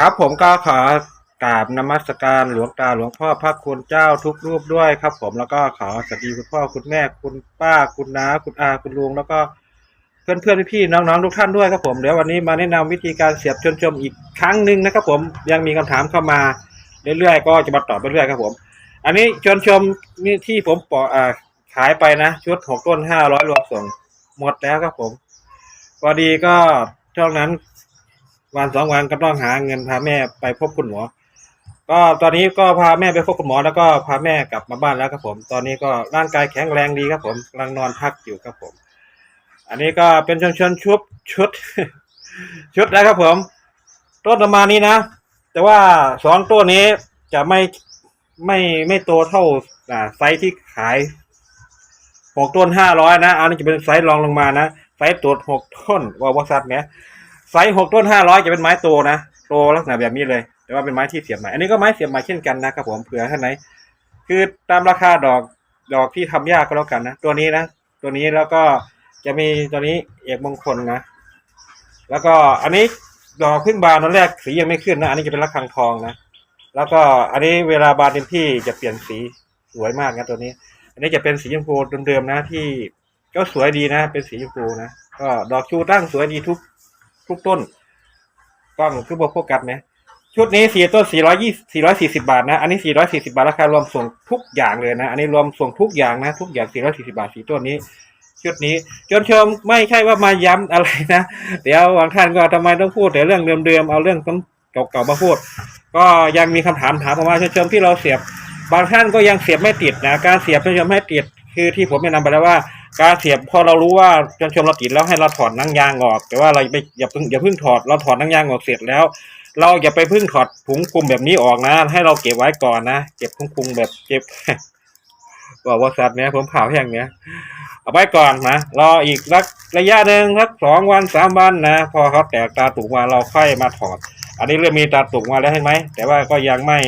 ครับผมก็ขอกราบนมัสการหลวงตาหลวงพ่อพระคุณเจ้าทุกรูปด้วยครับ ผมแล้วก็ขอสวัสดีคุณพ่อคุณแม่คุณป้าคุณน้าคุณอาคุณลุงแล้วก็เพื่อนเพื่อนพี่ๆน้องๆทุกท่านด้วยครับผมเดี๋ยววันนี้มาแนะนำวิธีการเสียบชนชมอีกครั้งหนึ่งนะครับ ผมยังมีคำถามเข้ามาเรื่อยๆก็จะมาตอบไปเรื่อยครับผม อันนี้ชนชมนี่ที่ผมปออ่าขายไปนะชุดหกต้นห้าร้อยรวมส่งหมดแล้วครับผมพอดีก็ช่วงนั้น วันสองวันก็ต้องหาเงินพาแม่ไปพบคุณหมอ ก็ตอนนี้ก็พาแม่ไปพบคุณหมอ แล้วก็พาแม่กลับมาบ้านแล้วครับผม ตอนนี้ก็ร่างกายแข็งแรงดีครับผมกำลังนอนพักอยู่ครับผม อันนี้ก็เป็นชนชนชุดชุด ชุดนะครับผมต้นประมาณนี้นะ แต่ว่าสองต้นนี้จะไม่ไม่ไม่โตเท่าไซส์ที่ขายหกต้นห้าร้อยนะ อันนี้จะเป็นไซส์รองลงมานะ ไซส์ตัวหกต้นว่าวัสัตว์เนี่ย ไซส์หกต้นห้าร้อยจะเป็นไม้โตนะโตลักษณะแบบนี้เลย แต่ว่าเป็นไม้ที่เสียบใหม่อันนี้ก็ไม้เสียบใหม่เช่นกันนะครับผมเผื่อท่านไหนคือตามราคาดอกดอกที่ทำยากก็แล้วกันนะตัวนี้นะตัวนี้แล้วก็จะมีตัวนี้เอกมงคลนะ แล้วก็อันนี้ดอกพึ่งบานตอนแรกสียังไม่ขึ้นนะอันนี้จะเป็นระฆังทองนะแล้วก็อันนี้เวลาบานเต็มที่จะเปลี่ยนสีสวยมากนะตัวนี้ อันนี้จะเป็นสีชมพูเดิมๆนะที่ก็สวยดีนะ เป็นสีชมพูนะก็ดอกชูตั้งสวยดีทุก ทุกต้นกล้องคือบวกโฟกัสไหมชุดนี้สี่ต้นสี่ร้อยยี่สี่ร้อยสี่สิบาทนะ อันนี้สี่ร้อยสี่สิบาทราคารวมส่งทุกอย่างเลยนะ อันนี้รวมส่งทุกอย่างนะ ทุกอย่างสี่ร้อยสี่สิบาทสี่ต้นนี้ชุดนี้จนชมไม่ใช่ว่ามาย้ำอะไรนะ เดี๋ยวบางท่านก็ทำไมต้องพูดแต่เรื่องเดิมๆเอาเรื่องเก่าๆมาพูด ก็ยังมีคำถามถามเข้ามาชนชมที่เราเสียบบางท่านก็ยังเสียบไม่ติดนะ การเสียบชนชมให้ติด คือที่ผมแนะนำไปแล้วว่าการเสียบพอเรารู้ว่าจนชมเราติดแล้วให้เราถอดนังยางออก แต่ว่าเราไปอย่าเพิ่งอย่าเพิ่งถอดเราถอดนังยางออกเสร็จแล้ว เราอย่าไปเพิ่งถอดถุงคลุมแบบนี้ออกนะ ให้เราเก็บไว้ก่อนนะเก็บถุงคลุมแบบเก็บบอกว่าสัตว์เนี้ยผมเผาแห้งเนี้ยเอาไว้ก่อนนะรออีกสักระยะหนึ่งสักสองวันสามวันนะพอเขาแตกตาตุกมาเราค่อยมาถอด อันนี้เริ่มมีตาตุกมาแล้วใช่ไหมแต่ว่าก็ยังไม่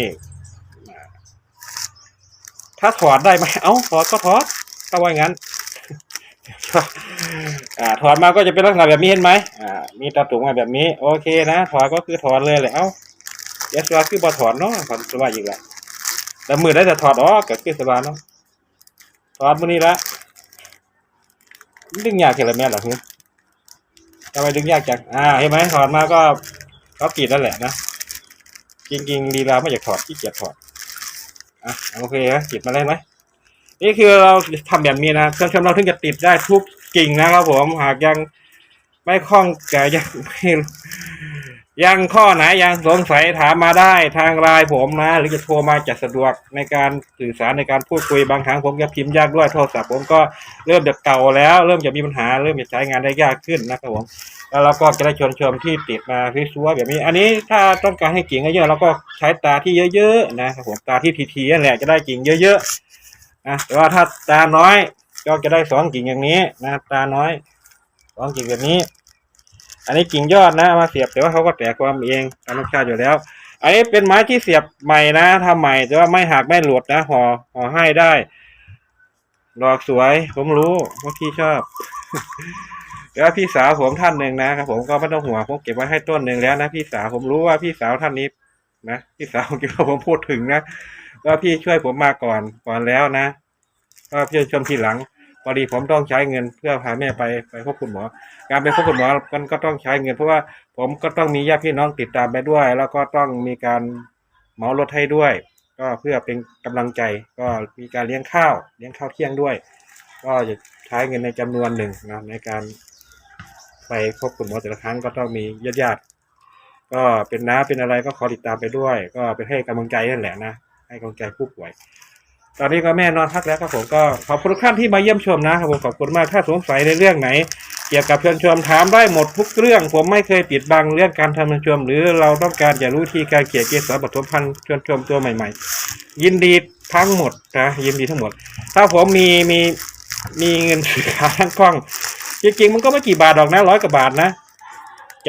ถ้าถอดได้ไหมเอ้าถอดก็ถอด ถ้าว่างั้นอถอดมาก็จะเป็นลักษณะแบบนี้เห็นไหมมีตาตุกมาแบบนี้ โอเคนะถอดก็คือถอดเลยแหละเอ้าเดี๋ยวสบาคือบ่ถอดเนาะถอดสบายอีกแล้วแต่มือได้แต่ถอดออกก็คือสบายเนาะถอดมือนี้ละดึงยากแค่ไรแม่หรอคือทำไมดึงยากจังอ่าเห็นไหมถอดมาก็ก็กรีดนั่นแหละนะจริงๆดีลาไม่อยากถอดขี้เกียจถอดอะโอเคนะกรีดมาได้ไหม นี่คือเราทำแบบนี้นะเครื่องชมเราถึงจะติดได้ทุกกิ่งนะครับผมหากยังไม่คล่องแก่ยังยังข้อไหนยังสงสัยถามมาได้ทางไลน์ผมนะ หรือจะโทรมาจะสะดวกในการสื่อสารในการพูดคุยบางครั้งผมก็พิมพ์ยากด้วยโทรศัพท์ผมก็เริ่มจะเก่าแล้ว เริ่มจะมีปัญหาเริ่มจะใช้งานได้ยากขึ้นนะครับผมแล้วเราก็จะได้ชวนชมที่ติดมาสวยๆแบบนี้ อันนี้ถ้าต้องการให้กิ่งเยอะๆเราก็ใช้ตาที่เยอะๆนะครับผมตาที่ทีๆนั่นแหละจะได้กิ่งเยอะๆ นะแต่ว่าถ้าตาน้อย ก็จะได้สองกิ่งอย่างนี้นะตาน้อยสองกิ่งแบบนี้ อันนี้กิ่งยอดนะมาเสียบแต่ว่าเขาก็แตกความเองตามธรรมชาติอยู่แล้ว อันนี้เป็นไม้ที่เสียบใหม่นะทำใหม่แต่ว่าไม่หักไม่หลุดนะห่อห่อให้ได้ดอกสวย ผมรู้ว่าพี่ชอบแต่ว่าพี่สาวผมท่านหนึ่งนะครับผมก็ไม่ต้องห่วงผมเก็บไว้ให้ต้นหนึ่งแล้วนะพี่สาวผมรู้ว่าพี่สาวท่านนี้นะพี่สาวที่ผมพูดถึงนะ ว่าพี่ช่วยผมมาก่อนก่อนแล้วนะก็พี่ชมทีหลังพอดีผมต้องใช้เงินเพื่อพาแม่ไปไปพบคุณหมอ การไปพบคุณหมอมันก็ต้องใช้เงิน เพราะว่าผมก็ต้องมีญาติพี่น้องติดตามไปด้วย แล้วก็ต้องมีการเหมารถให้ด้วย ก็เพื่อเป็นกำลังใจก็มีการเลี้ยงข้าวเลี้ยงข้าวเที่ยงด้วย ก็จะใช้เงินในจำนวนหนึ่งนะในการ ไปพบคุณหมอแต่ละครั้งก็ต้องมีญาติญาติก็เป็นน้าเป็นอะไรก็ขอติดตามไปด้วย ก็ไปให้กำลังใจนั่นแหละนะ ให้กำลังใจผู้ป่วย ตอนนี้ก็แม่นอนพักแล้วครับผมก็ขอบคุณทุกท่านที่มาเยี่ยมชมนะครับผมขอบคุณมากถ้าสงสัยในเรื่องไหน เกี่ยวกับเชิญชมถามได้หมดทุกเรื่อง ผมไม่เคยปิดบังเรื่องการทำเชิญชมหรือเราต้องการจะรู้วิธีการเกี่ยวเกสรปฐมพันธ์เชิญชมตัวใหม่ ๆ ยินดีทั้งหมดนะยินดีทั้งหมด ถ้าผมมีมีมีเงินซื้อขาทั้งกล้องจริงๆมันก็ไม่กี่บาทดอกนะร้อยกว่าบาทนะ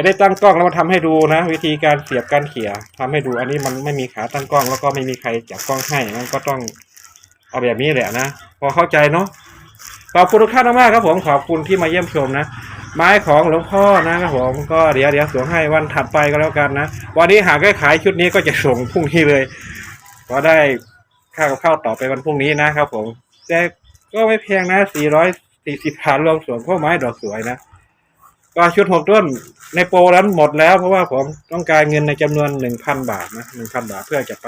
จะได้ตั้งกล้องแล้วมาทำให้ดูนะ วิธีการเสียบการเขี่ยทำให้ดูอันนี้มันไม่มีขาตั้งกล้องแล้วก็ไม่มีใครจับกล้องให้มันก็ต้องเอาแบบนี้แหละนะ พอเข้าใจเนาะขอบคุณทุกท่านมากๆครับผมขอบคุณที่มาเยี่ยมชมนะ ไม้ของหลวงพ่อนะครับผมก็เดี๋ยวเดี๋ยวส่งให้วันถัดไปก็แล้วกันนะ วันนี้หากได้ขายชุดนี้ก็จะส่งพรุ่งนี้เลยก็ได้ค่ากับข้าวต่อไปวันพรุ่งนี้นะครับผมแต่ก็ไม่แพงนะ440บาทรวมส่วนพวกไม้ดอกสวยนะ ก็ชุดหกต้นในโปรนั้นหมดแล้ว เพราะว่าผมต้องการเงินในจำนวนหนึ่งพันบาทนะหนึ่งพันบาทเพื่อจะไป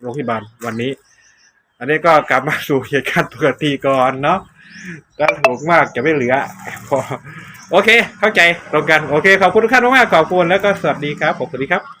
โรงพยาบาลวันนี้ อันนี้ก็กลับมาสู่เหตุการณ์ปกติก่อนเนาะก็ถูกมากจะไม่เหลือพอโอเค เข้าใจตรงกัน โอเค ขอบคุณทุกท่านมากๆขอบคุณแล้วก็สวัสดีครับขอบคุณครับ